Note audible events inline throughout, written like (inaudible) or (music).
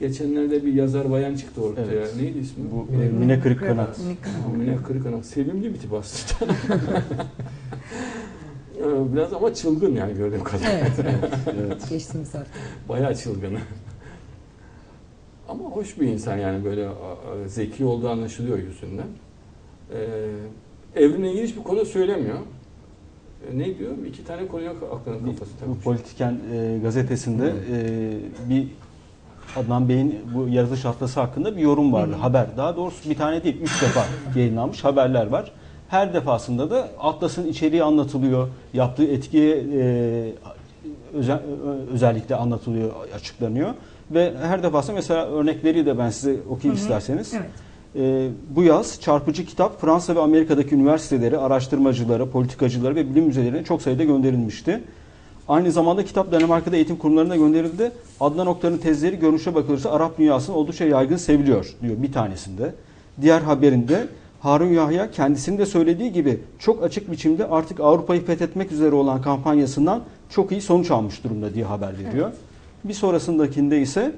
Geçenlerde bir yazar bayan çıktı ortaya. Evet. Neydi ismi? Bu e, Mine Kırık Kanat. Mine Kırıkanat. Sevimli bir tip aslında. (laughs) Ee, Biraz ama çılgın yani gördüğüm kadarıyla. Evet, Evet. geçtiğimiz hafta. Bayağı çılgın. Ama hoş bir insan yani böyle zeki olduğu anlaşılıyor yüzünden. Ee, evrimle ilgili hiçbir konu söylemiyor. Ee, ne diyor? İki tane konuya aklının kafası Bu. Politiken e, gazetesinde e, bir Adnan Bey'in bu yaratılış haftası hakkında bir yorum vardı. Hı hı. Haber. Daha doğrusu bir tane değil, üç defa yayınlanmış haberler var. Her defasında da Atlas'ın içeriği anlatılıyor. Yaptığı etkiye e, özel, özellikle anlatılıyor, açıklanıyor. Ve her defasında mesela örnekleri de ben size okuyayım Hı hı. isterseniz. Evet. Ee, bu yaz çarpıcı kitap Fransa ve Amerika'daki üniversitelere, araştırmacılara, politikacılara ve bilim müzelerine çok sayıda gönderilmişti. Aynı zamanda kitap Danimarka'da eğitim kurumlarına gönderildi. Adnan Oktar'ın tezleri görünüşe bakılırsa Arap dünyasında oldukça yaygın seviliyor diyor bir tanesinde. Diğer haberinde Harun Yahya kendisinin de söylediği gibi çok açık biçimde artık Avrupa'yı fethetmek üzere olan kampanyasından çok iyi sonuç almış durumda diye haber veriyor. Bir sonrasındakinde ise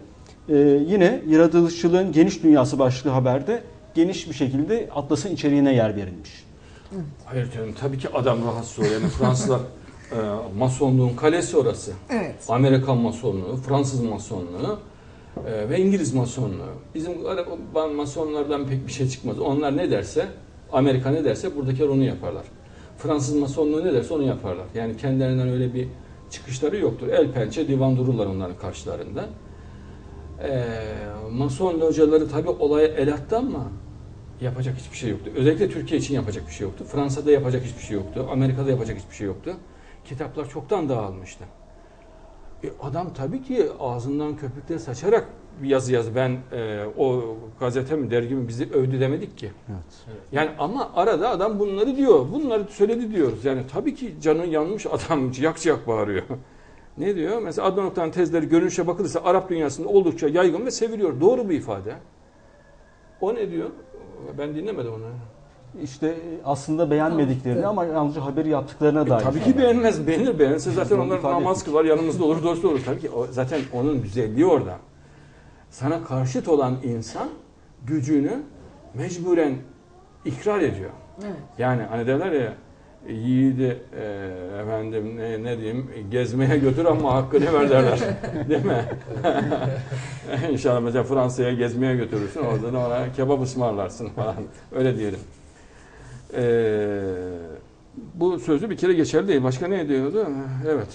ee, yine yaratılışçılığın geniş dünyası başlıklı haberde geniş bir şekilde Atlas'ın içeriğine yer verilmiş. Hayır canım tabii ki adam rahatsız oluyor. Yani Fransızlar (laughs) e, masonluğun kalesi orası. Evet. Amerikan masonluğu, Fransız masonluğu e, ve İngiliz masonluğu. Bizim Arap- masonlardan pek bir şey çıkmaz. Onlar ne derse, Amerika ne derse buradakiler onu yaparlar. Fransız masonluğu ne derse onu yaparlar. Yani kendilerinden öyle bir çıkışları yoktur. El pençe divan dururlar onların karşılarında. E, mason locaları tabii olaya el attı ama yapacak hiçbir şey yoktu. Özellikle Türkiye için yapacak bir şey yoktu. Fransa'da yapacak hiçbir şey yoktu. Amerika'da yapacak hiçbir şey yoktu. Kitaplar çoktan dağılmıştı. E adam tabii ki ağzından köpükler saçarak bir yazı yaz. Ben e, o gazete mi dergi mi bizi övdü demedik ki. Evet. Yani ama arada adam bunları diyor. Bunları söyledi diyoruz. Yani tabii ki canı yanmış adam yak ciyak bağırıyor. (laughs) ne diyor? Mesela Adnan Oktar'ın tezleri görünüşe bakılırsa Arap dünyasında oldukça yaygın ve seviliyor. Doğru bir ifade. O ne diyor? Ben dinlemedim onu. İşte aslında beğenmediklerini Tamam. ama yalnızca haberi yaptıklarına E, dair. tabii ki beğenmez, beğenir, beğenirse zaten onlar namaz kılar, yanımızda olur, dost olur. Tabii ki o, zaten onun güzelliği orada. Sana karşıt olan insan gücünü mecburen ikrar ediyor. Evet. Yani hani derler ya yiğidi e, efendim ne, ne diyeyim gezmeye götür ama hakkını ver derler. (laughs) Değil mi? (laughs) İnşallah mesela Fransa'ya gezmeye götürürsün orada da ona kebap ısmarlarsın falan. Öyle diyelim. Ee, bu sözü bir kere geçerli değil. Başka ne diyordu? Evet.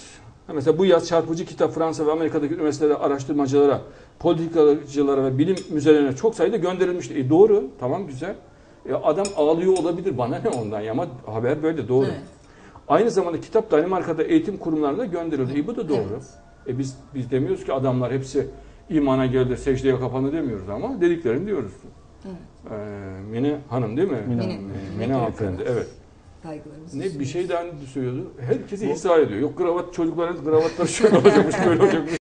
Mesela bu yaz çarpıcı kitap Fransa ve Amerika'daki üniversitelerde araştırmacılara, politikacılara ve bilim müzelerine çok sayıda gönderilmişti. E doğru, tamam güzel. E adam ağlıyor olabilir, bana ne ondan ya ama haber böyle doğru. Evet. Aynı zamanda kitap Danimarka'da eğitim kurumlarına gönderildi. E bu da doğru. Evet. E biz biz demiyoruz ki adamlar hepsi imana geldi, secdeye kapandı demiyoruz ama dediklerini diyoruz. Evet. Ee, Mine Hanım değil mi? Mine Mine, Hanım. Mine, Mine hanımefendi, evet. Ne bir şey daha söylüyordu. Herkese izah ediyor. Yok kravat çocukların kravatları şöyle (laughs) olacakmış, böyle olacakmış.